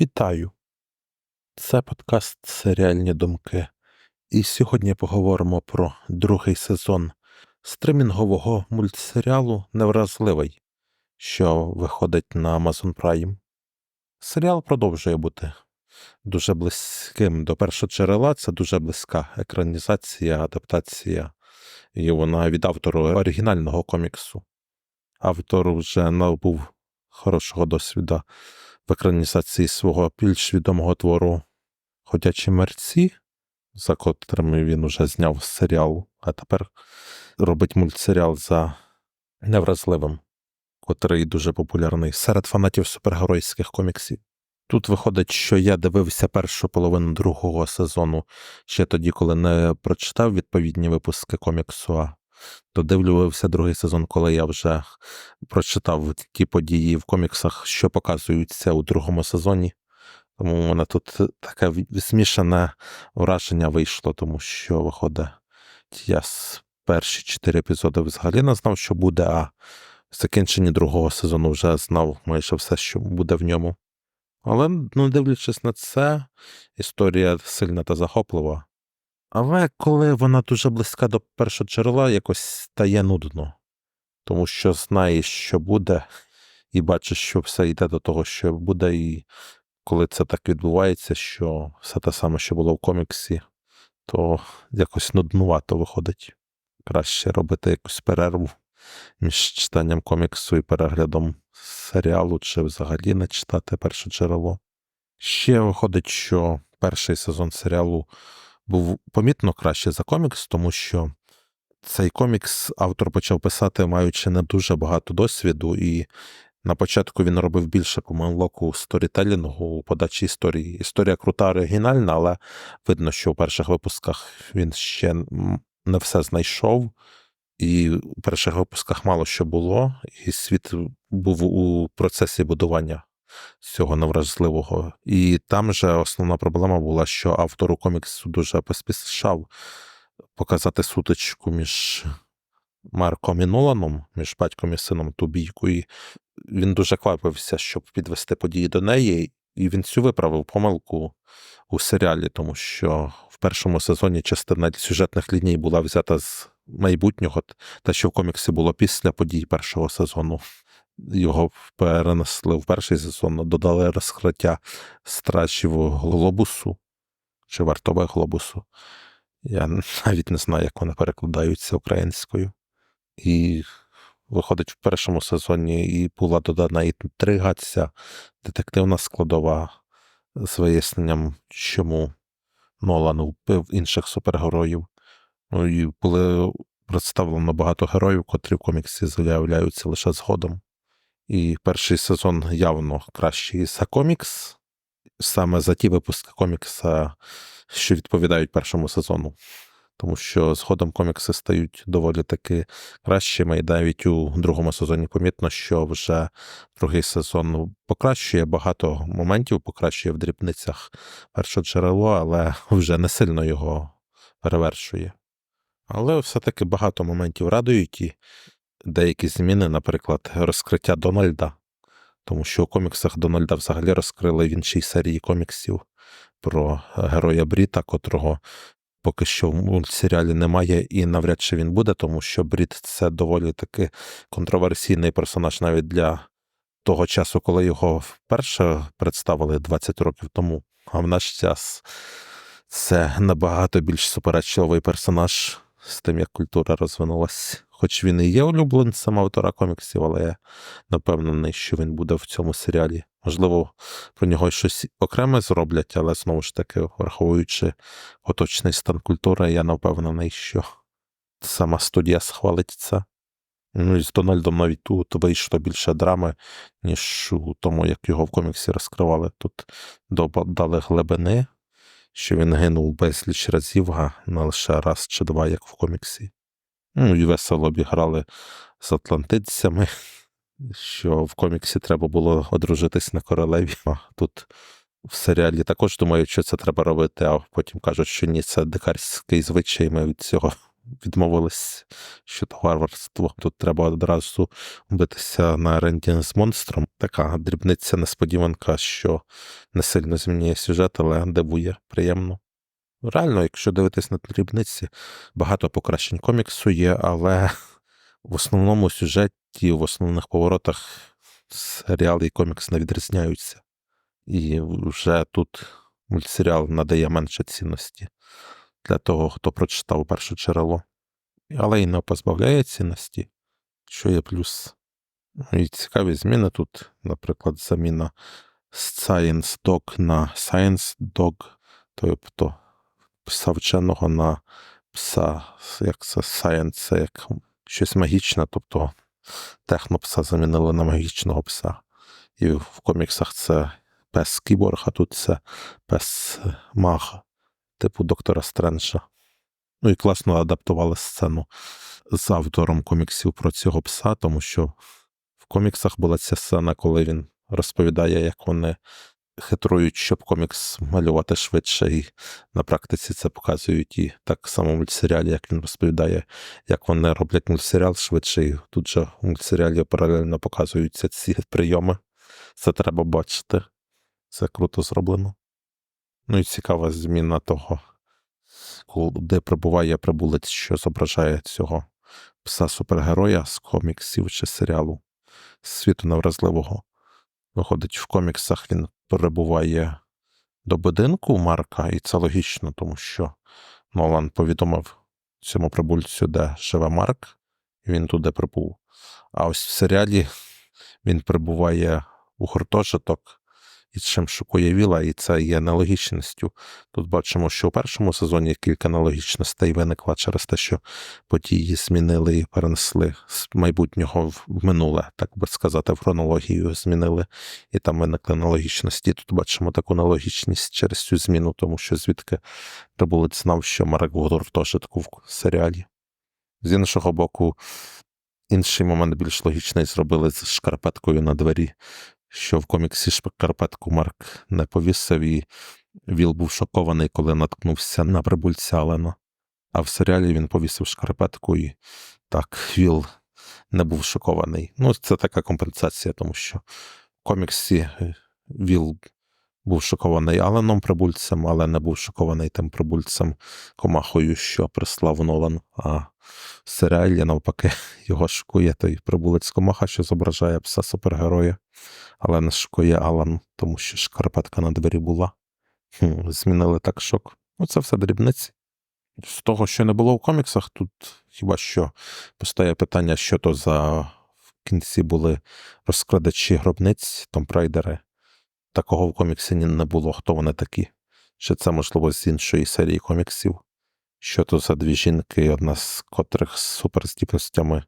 Вітаю! Це подкаст Серіальні думки. І сьогодні поговоримо про другий сезон стримінгового мультсеріалу Невразливий, що виходить на Amazon Prime. Серіал продовжує бути дуже близьким до першоджерела. Це дуже близька екранізація, адаптація, і вона від автору оригінального коміксу. Автор вже набув хорошого досвіду в екранізації свого більш відомого твору Ходячі мерці, за котрими він уже зняв серіал, а тепер робить мультсеріал за невразливим, котрий дуже популярний серед фанатів супергеройських коміксів. Тут виходить, що я дивився першу половину другого сезону ще тоді, коли не прочитав відповідні випуски коміксу, а додивлювався другий сезон, коли я вже прочитав ті події в коміксах, що показуються у другому сезоні. Тому у мене тут таке змішане враження вийшло, тому що виходить, я з перші чотири епізоди взагалі не знав, що буде, а в закінченні другого сезону вже знав майже все, що буде в ньому. Але, ну, дивлячись на це, історія сильна та захоплива. Але коли вона дуже близька до першого джерела, якось стає нудно, тому що знаєш, що буде, і бачиш, що все йде до того, що буде, і коли це так відбувається, що все те саме, що було в коміксі, то якось нуднувато виходить. Краще робити якусь перерву між читанням коміксу і переглядом серіалу, чи взагалі не читати перше джерело. Ще виходить, що перший сезон серіалу був помітно краще за комікс, тому що цей комікс автор почав писати, маючи не дуже багато досвіду, і на початку він робив більше помилок у сторітелінгу, у подачі історії. Історія крута, оригінальна, але видно, що у перших випусках він ще не все знайшов, і у перших випусках мало що було, і світ був у процесі будування цього невразливого. І там же основна проблема була, що автору коміксу дуже поспішав показати сутичку між Марком і Ноланом, між батьком і сином ту бійку. І він дуже квапився, щоб підвести події до неї, і він цю виправив помилку у серіалі, тому що в першому сезоні частина сюжетних ліній була взята з майбутнього, те, що в коміксі було після подій першого сезону. Його перенесли в перший сезон, додали розкриття стражів глобусу чи вартове глобусу. Я навіть не знаю, як вони перекладаються українською. І виходить в першому сезоні, і була додана інтрига ця детективна складова з виясненням, чому Нолан вбив інших супергероїв. Ну і були представлено багато героїв, котрі в коміксі з'являються лише згодом. І перший сезон явно кращий за комікс, саме за ті випуски комікса, що відповідають першому сезону. Тому що згодом комікси стають доволі таки кращими, і навіть у другому сезоні помітно, що вже другий сезон покращує багато моментів, покращує в дрібницях перше джерело, але вже не сильно його перевершує. Але все-таки багато моментів радують і деякі зміни, наприклад, розкриття Дональда, тому що у коміксах Дональда взагалі розкрили в іншій серії коміксів про героя Бріта, котрого поки що в мультсеріалі немає, і навряд чи він буде, тому що Брід це доволі таки контроверсійний персонаж навіть для того часу, коли його вперше представили 20 років тому. А в наш час це набагато більш суперечливий персонаж з тим, як культура розвинулась. Хоч він і є улюбленцем автора коміксів, але я напевнений, що він буде в цьому серіалі. Можливо, про нього щось окреме зроблять, але знову ж таки, враховуючи поточний стан культури, я напевнений, що сама студія схвалить це. Ну і з Дональдом навіть тут вийшло більше драми, ніж у тому, як його в коміксі розкривали. Тут додали глибини, що він гинув безліч разів, а не лише раз чи два, як в коміксі. Ну і весело обіграли з атлантидцями що в коміксі треба було одружитись на королеві. А тут в серіалі також думають, що це треба робити, а потім кажуть, що ні, це дикарський звичай, ми від цього відмовились щодо варварства. Тут треба одразу битися на аренді з монстром. Така дрібниця несподіванка, що не сильно змінює сюжет, але дивує приємно. Реально, якщо дивитись на дрібниці, багато покращень коміксу є, але в основному сюжеті, в основних поворотах серіал і комікс не відрізняються. І вже тут мультсеріал надає менше цінності для того, хто прочитав перше джерело. Але й не позбавляє цінності, що є плюс. Ну, І цікаві зміни тут, наприклад, заміна Science Dog на Science Dog, тобто пса вченого на пса, як це Science, це як щось магічне, тобто технопса замінили на магічного пса. І в коміксах це пес кіборг, а тут це пес маг, типу доктора Стренджа. Ну і класно адаптували сцену з автором коміксів про цього пса, тому що в коміксах була ця сцена, коли він розповідає, як вони хитрують, щоб комікс малювати швидше, і на практиці це показують і так само в мультсеріалі, як він розповідає, як вони роблять мультсеріал швидше, і тут же в мультсеріалі паралельно показуються ці прийоми. Це треба бачити. Це круто зроблено. Ну і цікава зміна того, де прибуває прибулець, що зображає цього пса супергероя з коміксів чи серіалу світу невразливого. Виходить, в коміксах він перебуває до будинку Марка, і це логічно, тому що Нолан повідомив цьому прибульцю, де живе Марк, і він туди прибув. А ось в серіалі він прибуває у гуртожиток і чим шокує Віла, і це є нелогічністю. Тут бачимо, що у першому сезоні кілька нелогічностей виникла через те, що події змінили і перенесли з майбутнього в минуле, так би сказати, в хронологію змінили, і там виникли нелогічності. Тут бачимо таку нелогічність через цю зміну, тому що звідки прибулець знав, що Марек в гуртожитку в серіалі. З іншого боку, інший момент більш логічний зробили з шкарпеткою на двері, що в коміксі шкарпетку Марк не повісив, і Віл був шокований, коли наткнувся на прибульця Алена. А в серіалі він повісив шкарпетку, і так, Віл не був шокований. Ну, це така компенсація, тому що в коміксі Віл був шокований Аленом прибульцем, але не був шокований тим прибульцем комахою, що прислав Нолан. А в серіалі, навпаки, його шокує той прибулець комаха, що зображає пса супергероя, але не шокує Алан, тому що шкарпетка на двері була. Хм, Змінили так шок. Ну, це все дрібниці. З того, що не було в коміксах, тут хіба що постає питання, що то за в кінці були розкрадачі гробниць, томпрайдери. Такого в коміксі не було, хто вони такі. Чи це, можливо, з іншої серії коміксів? Що то за дві жінки, одна з котрих з суперздібностями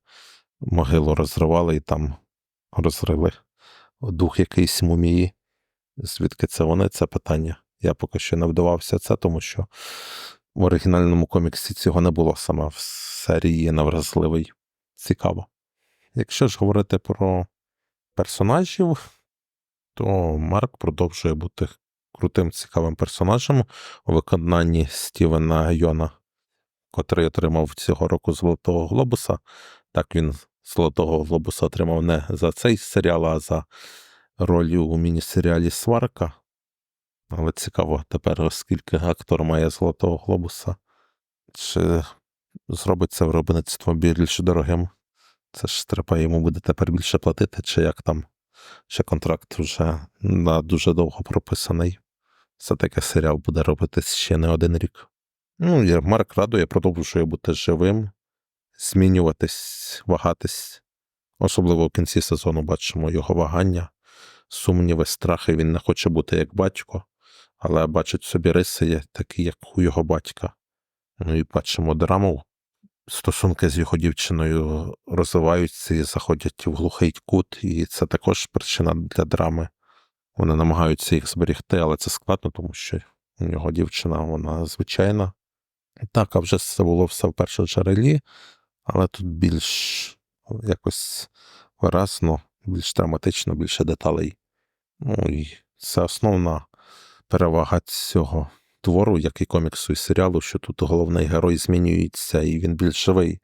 могилу розривали і там розрили дух якийсь мумії. Звідки це вони? Це питання. Я поки що не вдавався це, тому що в оригінальному коміксі цього не було саме в серії невразливий. Цікаво. Якщо ж говорити про персонажів, то Марк продовжує бути крутим цікавим персонажем у виконанні Стівена Йона, котрий отримав цього року Золотого Глобуса. Так він Золотого Глобуса отримав не за цей серіал, а за роль у міні-серіалі Сварка. Але цікаво тепер, оскільки актор має Золотого Глобуса, чи зробить це виробництво більш дорогим. Це ж треба йому буде тепер більше платити, чи як там, чи контракт вже на дуже довго прописаний. Все таке серіал буде робитись ще не один рік. Ну, і Марк радує, продовжує бути живим, змінюватись, вагатись. Особливо в кінці сезону бачимо його вагання, сумніви, страхи. Він не хоче бути як батько, але бачить собі риси, такі, як у його батька. Ну і бачимо драму. Стосунки з його дівчиною розвиваються і заходять в глухий кут, і це також причина для драми. Вони намагаються їх зберегти, але це складно, тому що у нього дівчина, вона звичайна. Так, а вже це було все в першому джерелі, але тут більш якось виразно, більш драматично, більше деталей. Ну і це основна перевага цього твору, як і коміксу і серіалу, що тут головний герой змінюється і він більш живий.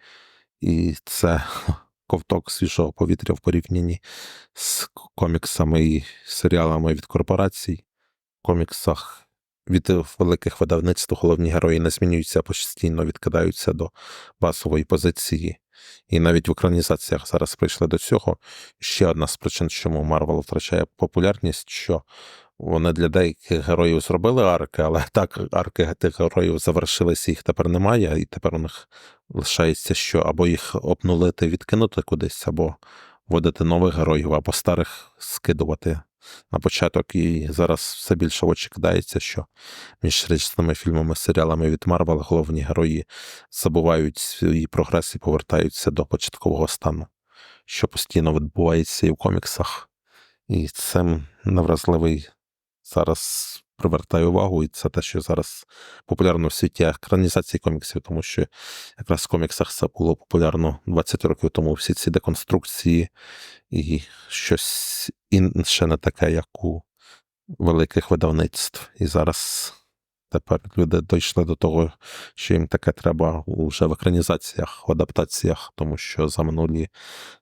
І це ковток свіжого повітря в порівнянні з коміксами і серіалами від корпорацій. В коміксах від великих видавництв головні герої не змінюються, а постійно відкидаються до базової позиції. І навіть в екранізаціях зараз прийшли до цього. Ще одна з причин, чому Марвел втрачає популярність, що вони для деяких героїв зробили арки, але так арки тих героїв завершилися, їх тепер немає, і тепер у них лишається, що або їх обнулити, відкинути кудись, або вводити нових героїв, або старих скидувати на початок. І зараз все більше в очі кидається, що між різними фільмами, серіалами від Марвел головні герої забувають свій прогрес і повертаються до початкового стану, що постійно відбувається і в коміксах. І це невразливий зараз привертає увагу, і це те, що зараз популярно в світі екранізації коміксів, тому що якраз в коміксах це було популярно 20 років тому всі ці деконструкції і щось інше не таке, як у великих видавництв. І зараз тепер люди дійшли до того, що їм таке треба вже в екранізаціях, в адаптаціях, тому що за минулі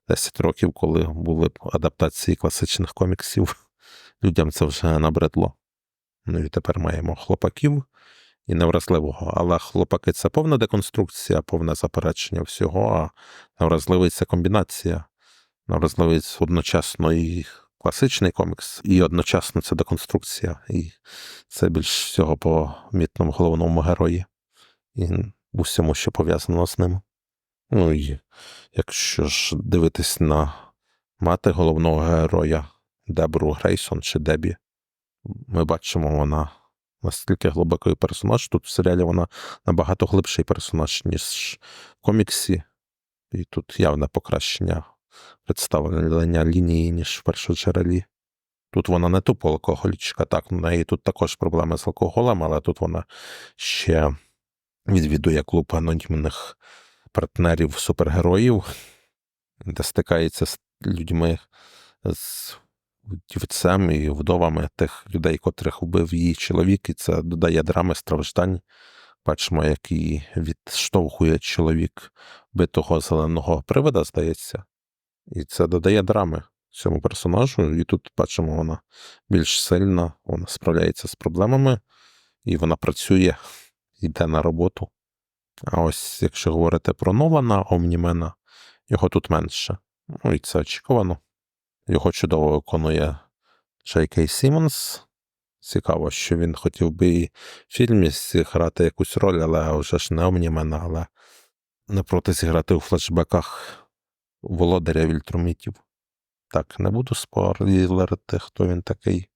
10 років, коли були адаптації класичних коміксів, людям це вже набридло. Ну і тепер маємо хлопаків і невразливого. Але хлопаки це повна деконструкція, повне заперечення всього, а невразливий це комбінація. Невразливий одночасно і класичний комікс, і одночасно це деконструкція. І це більш всього по мітному головному герої і усьому, що пов'язано з ним. Ну і якщо ж дивитись на мати головного героя Дебру Грейсон чи Дебі, ми бачимо, вона настільки глибокий персонаж. Тут в серіалі вона набагато глибший персонаж, ніж в коміксі, і тут явне покращення представлення лінії, ніж в першоджерелі. Тут вона не тупо алкоголічка, так, в неї тут також проблеми з алкоголем, але тут вона ще відвідує клуб анонімних партнерів супергероїв, де стикається з людьми з дівцем і вдовами тих людей, котрих вбив її чоловік, і це додає драми страждань. Бачимо, як її відштовхує чоловік битого зеленого привода, здається, і це додає драми цьому персонажу. І тут бачимо, вона більш сильна, вона справляється з проблемами, і вона працює, йде на роботу. А ось якщо говорити про Нолана, Омнімена, його тут менше. Ну і це очікувано. Його чудово виконує Джей Кей Сімонс. Цікаво, що він хотів би і в фільмі зіграти якусь роль, але вже ж не Омнімена, але не проти зіграти у флешбеках володаря Вільтрумітів. Так, не буду спойлерити, хто він такий,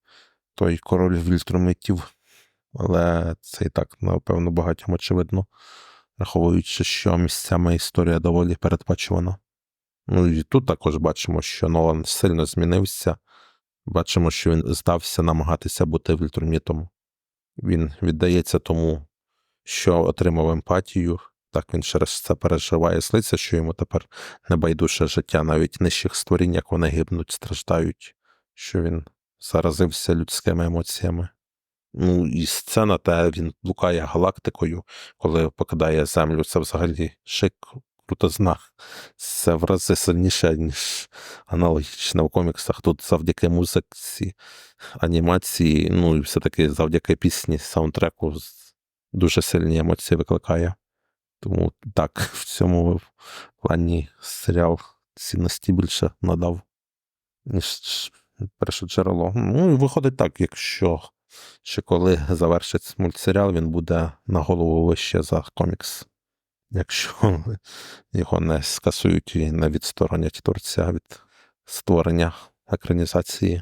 той король Вільтрумітів. Але це і так, напевно, багатьом очевидно, враховуючи, що місцями історія доволі передбачувана. Ну і тут також бачимо, що Нолан сильно змінився. Бачимо, що він здався намагатися бути вільтурмітом. Він віддається тому, що отримав емпатію. Так він через це переживає слиться, що йому тепер небайдуше життя, навіть нижчих створінь, як вони гибнуть, страждають, що він заразився людськими емоціями. Ну, і сцена, та він блукає галактикою, коли покидає землю. Це взагалі шик крутозна. Це в рази сильніше, ніж аналогічно в коміксах. Тут завдяки музиці, анімації, ну і все-таки завдяки пісні, саундтреку дуже сильні емоції викликає. Тому так, в цьому плані серіал цінності більше надав, ніж перше джерело. Ну і виходить так, якщо ще коли завершиться мультсеріал, він буде на голову вище за комікс якщо його не скасують і не відсторонять творця від створення екранізації.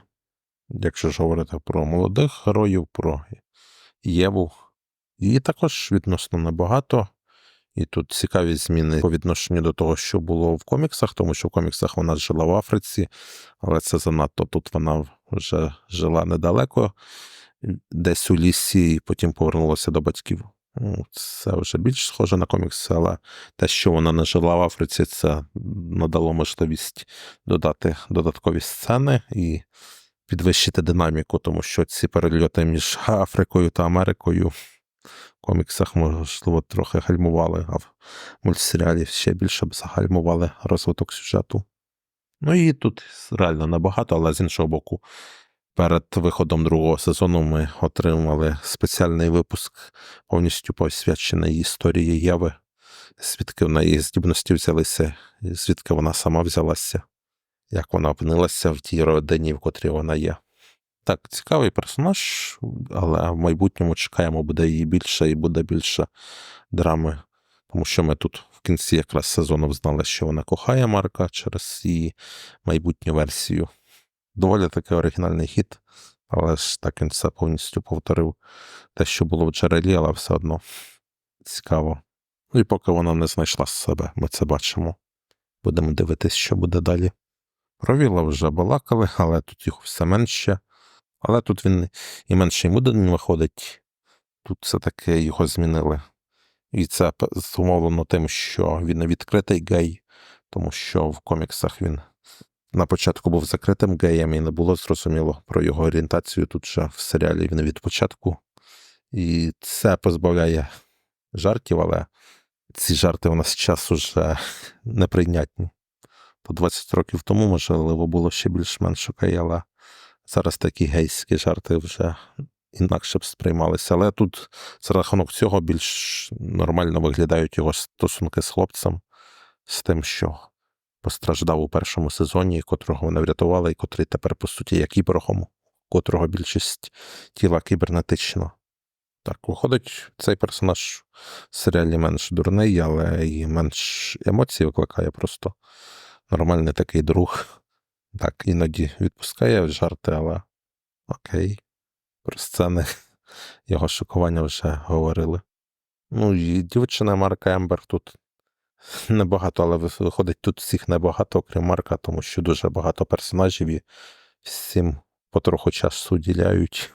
Якщо ж говорити про молодих героїв, про Єву, її також відносно небагато. І тут цікаві зміни по відношенню до того, що було в коміксах, тому що в коміксах вона жила в Африці, але це занадто тут вона вже жила недалеко, десь у лісі, і потім повернулася до батьків. Це вже більш схоже на комікс, але те, що вона не жила в Африці, це надало можливість додати додаткові сцени і підвищити динаміку, тому що ці перельоти між Африкою та Америкою В коміксах, можливо, трохи гальмували, а в мультсеріалі ще більше б загальмували розвиток сюжету. Ну і тут реально небагато, але з іншого боку, перед виходом другого сезону ми отримали спеціальний випуск, повністю посвячений історії Єви, звідки в неї здібності взялися, звідки вона сама взялася, як вона опинилася в тій родині, в котрій вона є. Так, цікавий персонаж, але в майбутньому чекаємо, буде її більше і буде більше драми. Тому що ми тут в кінці якраз сезону знали, що вона кохає Марка через її майбутню версію. Доволі таки оригінальний хід, але ж так він все повністю повторив те, що було в джерелі, але все одно цікаво. Ну і поки вона не знайшла себе, ми це бачимо. Будемо дивитись, що буде далі. Про Віла вже балакали, але тут їх все менше. Але тут він і менший муден виходить. Тут все-таки його змінили. І це зумовлено тим, що він не відкритий гей, тому що в коміксах він на початку був закритим геєм і не було зрозуміло про його орієнтацію. Тут же в серіалі він від початку. І це позбавляє жартів, але ці жарти у нас час уже неприйнятні. То 20 років тому, можливо, було ще більш-менш окей, але зараз такі гейські жарти вже інакше б сприймалися. Але тут за рахунок цього більш нормально виглядають його стосунки з хлопцем, з тим, що постраждав у першому сезоні, котрого вони врятували, і котрий тепер, по суті, є кіборгом, котрого більшість тіла кібернетична. Так, виходить, цей персонаж в серіалі менш дурний, але і менш емоцій викликає просто нормальний такий друг. Так, іноді відпускає жарти, але окей. Про сцени його шокування вже говорили. Ну і дівчина Марка Ембер тут небагато, але виходить, тут всіх небагато, окрім Марка, тому що дуже багато персонажів і всім потроху часу уділяють.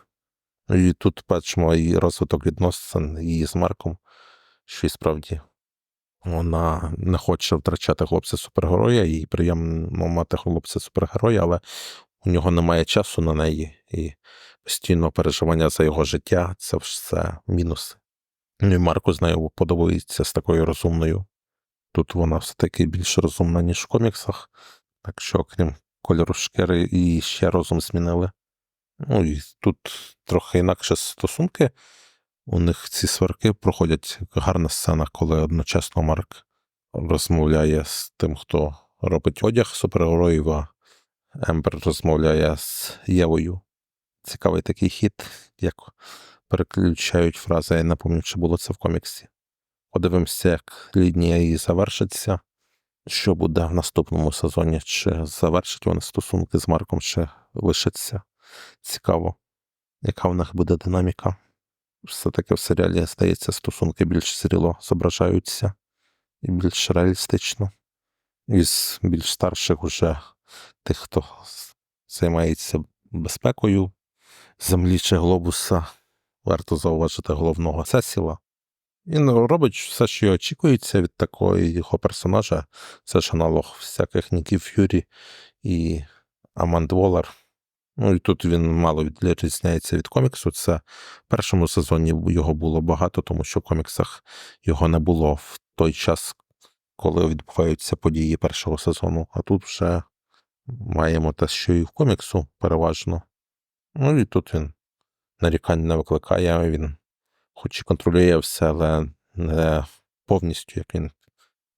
Ну і тут бачимо і розвиток відносин її з Марком, що і справді вона не хоче втрачати хлопця супергероя, їй приємно мати хлопця супергероя, але у нього немає часу на неї, і постійно переживання за його життя це все мінуси. Ну і Марку з нею подобається з такою розумною. Тут вона все-таки більш розумна, ніж в коміксах, так що, окрім кольору шкіри, і ще розум змінили. Ну і тут трохи інакше стосунки. У них ці сварки проходять гарна сцена, коли одночасно Марк розмовляє з тим, хто робить одяг супергероїв, а Ембер розмовляє з Євою. Цікавий такий хід, як переключають фрази, я не пам'ятаю, чи було це в коміксі. Подивимося, як лінія її завершиться, що буде в наступному сезоні, чи завершить вони стосунки з Марком, чи лишиться. Цікаво, яка в них буде динаміка. Все-таки в серіалі, здається, стосунки більш зріло зображаються і більш реалістично. Із більш старших уже тих, хто займається безпекою землі чи глобуса, варто зауважити головного Сесіла. Він робить все, що очікується від такої його персонажа. Це ж аналог всяких Ніків Ф'юрі і Аманд Волар. Ну і тут він мало відрізняється від коміксу. Це в першому сезоні його було багато, тому що в коміксах його не було в той час, коли відбуваються події першого сезону. А тут вже маємо те, що і в коміксу переважно. Ну і тут він нарікань не викликає, він хоч і контролює все, але не повністю, як він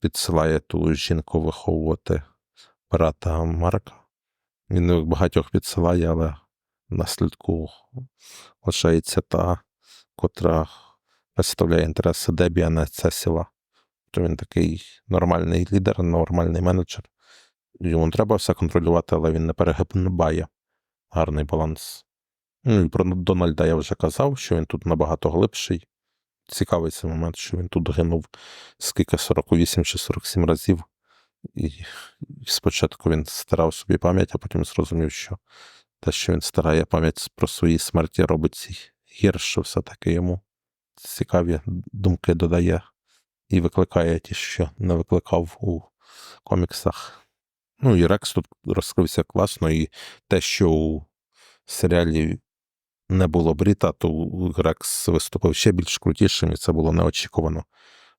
підсилає ту жінку виховувати брата Марка. Він багатьох підсилає, але наслідку лишається та, котра представляє інтереси Дебі, а не Цесіла. То він такий нормальний лідер, нормальний менеджер. Йому треба все контролювати, але він не перегибає. Гарний баланс. Ну і про Дональда я вже казав, що він тут набагато глибший. Цікавий цей момент, що він тут гинув скільки 48 чи 47 разів. І спочатку він старав собі пам'ять, а потім зрозумів, що те, що він старає пам'ять про свої смерті, робить гірше все-таки йому. Цікаві думки додає і викликає ті, що не викликав у коміксах. Ну і Рекс тут розкрився класно, і те, що у серіалі не було Бріта, то Рекс виступив ще більш крутішим, і це було неочікувано.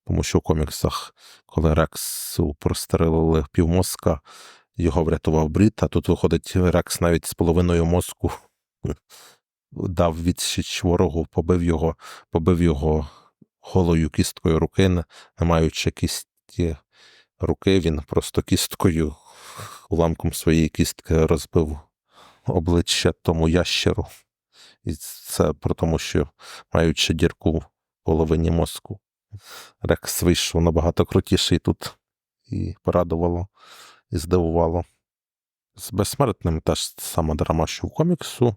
Тому що у коміксах, коли Рексу прострелили півмозка, його врятував Бріт, а тут виходить Рекс навіть з половиною мозку дав відсіч ворогу, побив його, побив його голою кісткою руки, не маючи кісті руки, він просто кісткою, уламком своєї кістки розбив обличчя тому ящеру. І це про тому, що маючи дірку в половині мозку. Рекс вийшов набагато крутіший тут і порадувало, і здивувало. З безсмертним теж сама драма, що в коміксу.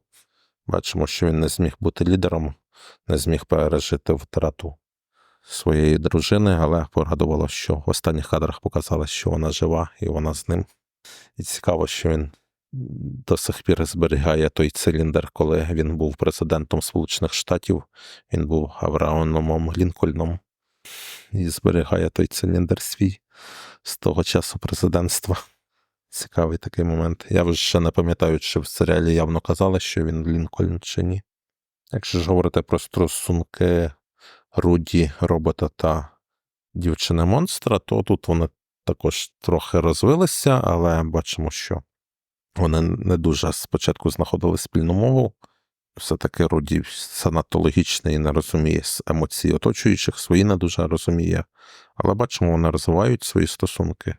Бачимо, що він не зміг бути лідером, не зміг пережити втрату своєї дружини, але порадувало, що в останніх кадрах показали, що вона жива і вона з ним. І цікаво, що він до сих пір зберігає той циліндр, коли він був президентом Сполучених Штатів, він був Авраамом Лінкольном і зберігає той циліндр свій з того часу президентства. Цікавий такий момент. Я вже ще не пам'ятаю, чи в серіалі явно казали, що він Лінкольн чи ні. Якщо ж говорити про стосунки Руді, робота та дівчини монстра, то тут вони також трохи розвилися, але бачимо, що вони не дуже спочатку знаходили спільну мову. Все-таки Руді занадто логічний і не розуміє емоції оточуючих, свої не дуже розуміє. Але бачимо, вони розвивають свої стосунки.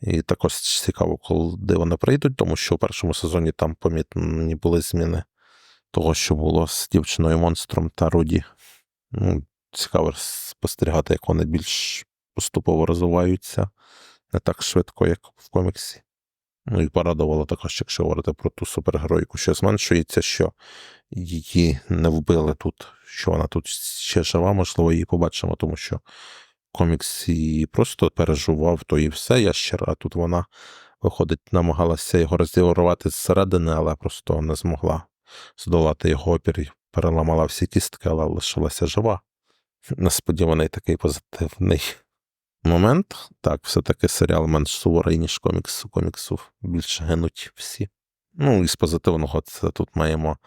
І також цікаво, коли вони прийдуть, тому що у першому сезоні там помітні були зміни того, що було з дівчиною монстром та Руді. Ну, Цікаво спостерігати, як вони більш поступово розвиваються, не так швидко, як в коміксі. Ну і порадувало також, якщо говорити про ту супергеройку, що зменшується, що її не вбили тут, що вона тут ще жива, можливо, її побачимо, тому що комікс її просто переживав то і все ящер, а тут вона, виходить, намагалася його розірвати зсередини, але просто не змогла здолати його опір, переламала всі кістки, але лишилася жива. Несподіваний такий позитивний момент. Так, все-таки серіал менш суворий, ніж комікс. Коміксу більше гинуть всі. Ну, і з позитивного це тут маємо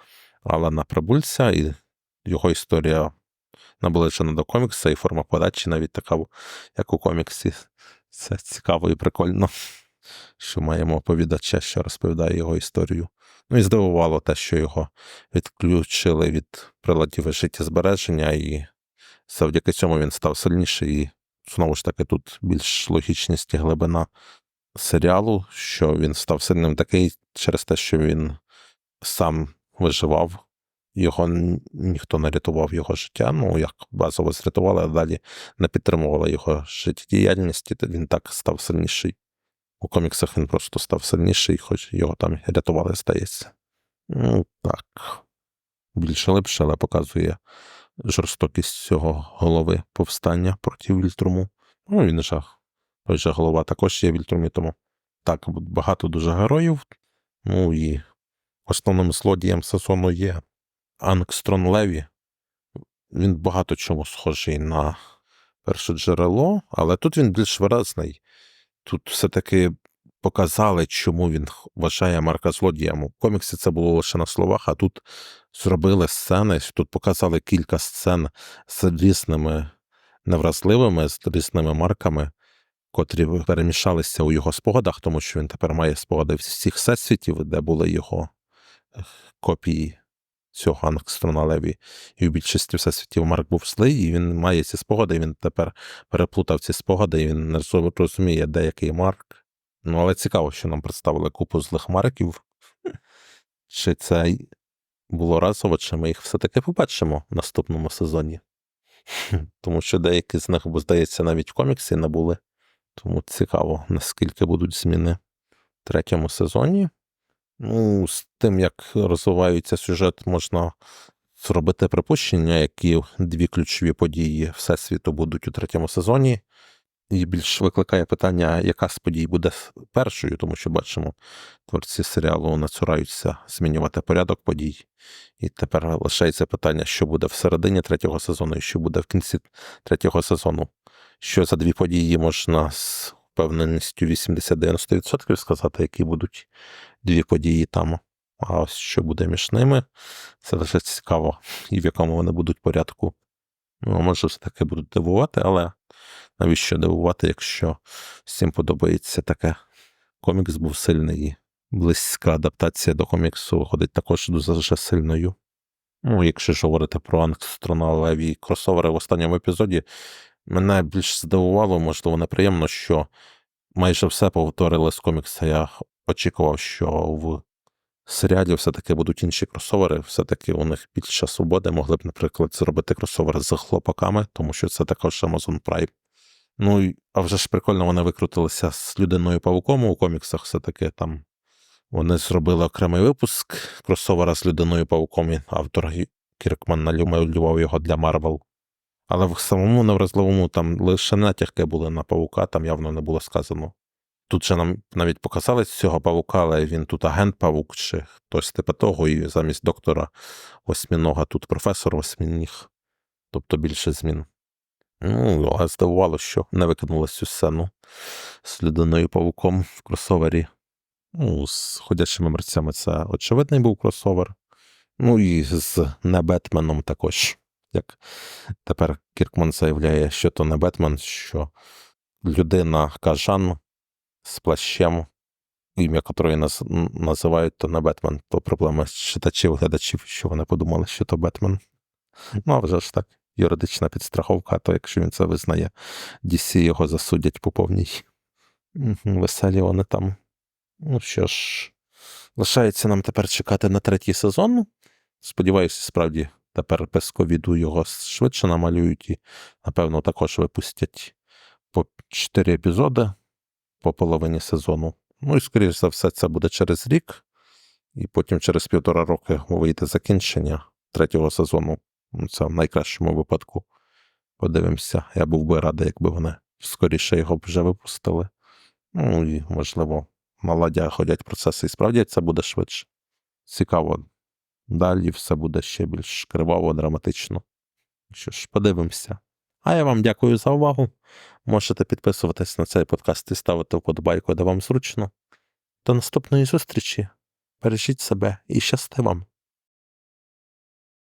Алана Прибульця, і його історія наближена до комікса, і форма подачі навіть така, як у коміксі. Це цікаво і прикольно, що маємо оповідача, що розповідає його історію. Ну і здивувало те, що його відключили від приладів життєзбереження, і завдяки цьому він став сильніший. І знову ж таки, тут більш логічність і глибина серіалу, що він став сильним такий через те, що він сам виживав, його ніхто не рятував його життя. Ну, як базово зрятували, а далі не підтримували його життєдіяльність, і він так став сильніший. У коміксах він просто став сильніший, хоч його там рятували, здається. Ну, так. Більше липше, але показує жорстокість цього голови повстання проти Вільтруму. Ну, він же, той же голова також є Вільтрумі, тому так, багато дуже героїв. Ну і основним злодієм сезону є Ангстрон Леві. Він багато чому схожий на перше джерело, але тут він більш виразний. Тут все-таки показали, чому він вважає Марка злодієм. У коміксі це було лише на словах, а тут зробили сцени, тут показали кілька сцен з різними невразливими, з різними марками, котрі перемішалися у його спогадах, тому що він тепер має спогади всіх всесвітів, де були його копії цього Ангстрона Леві. І в більшості всесвітів Марк був злий, і він має ці спогади, і він тепер переплутав ці спогади, і він не розуміє, де який Марк. Ну, але цікаво, що нам представили купу злих марків. Чи це було разово, чи ми їх все-таки побачимо в наступному сезоні? Тому що деякі з них, бо здається, навіть в коміксі не були. Тому цікаво, наскільки будуть зміни в третьому сезоні. Ну, з тим, як розвивається сюжет, можна зробити припущення, які дві ключові події Всесвіту будуть у третьому сезоні. І більш викликає питання, яка з подій буде першою, тому що бачимо, творці серіалу не цураються змінювати порядок подій. І тепер лишається питання, що буде всередині третього сезону і що буде в кінці третього сезону. Що за дві події можна з впевненістю 80-90% сказати, які будуть дві події там. А ось що буде між ними, це лише цікаво, і в якому вони будуть порядку. Ну, може, все-таки будуть дивувати, але навіщо дивувати, якщо всім подобається таке. Комікс був сильний і близька адаптація до коміксу виходить також дуже сильною. Ну, якщо ж говорити про ангстронаві кросовери в останньому епізоді, мене більш здивувало, можливо, неприємно, що майже все повторили з комікса. Я очікував, що в серіалі все-таки будуть інші кросовери, все-таки у них більше свободи, могли б, наприклад, зробити кросовер з хлопаками, тому що це також Amazon Prime. Ну, а вже ж прикольно вони викрутилися з людиною павуком у коміксах, все-таки там вони зробили окремий випуск кросовера з людиною павуком, автор Кіркман намалював його для Марвел. Але в самому невразливому там лише натяки були на павука, там явно не було сказано. Тут же нам навіть показали цього павука, але він тут агент павук чи хтось типу того, і замість доктора восьмінога тут професор восьмініг. Тобто більше змін. Ну, але здивувало, що не викинули цю сцену з людиною павуком в кросовері. Ну, з ходячими мерцями це очевидний був кросовер. Ну і з не Бетменом також. Як тепер Кіркман заявляє, що то не Бетмен, що людина кажан з плащем, ім'я котрої наз... н- називають то не Бетмен, то проблема читачів, глядачів, що вони подумали, що то Бетмен. Ну, а вже ж так, юридична підстраховка, то якщо він це визнає, DC його засудять по повній. Веселі вони там. Ну що ж, лишається нам тепер чекати на третій сезон. Сподіваюся, справді тепер без ковіду його швидше намалюють і, напевно, також випустять по 4 епізоди по половині сезону. Ну і, скоріш за все, це буде через рік, і потім через півтора роки вийде закінчення третього сезону. Це в найкращому випадку. Подивимося. Я був би радий, якби вони скоріше його б вже випустили. Ну і, можливо, наладя ходять процеси і справді це буде швидше. Цікаво. Далі все буде ще більш криваво, драматично. Що ж, подивимося. А я вам дякую за увагу. Можете підписуватись на цей подкаст і ставити вподобайку, де вам зручно. До наступної зустрічі. Бережіть себе і щасти вам!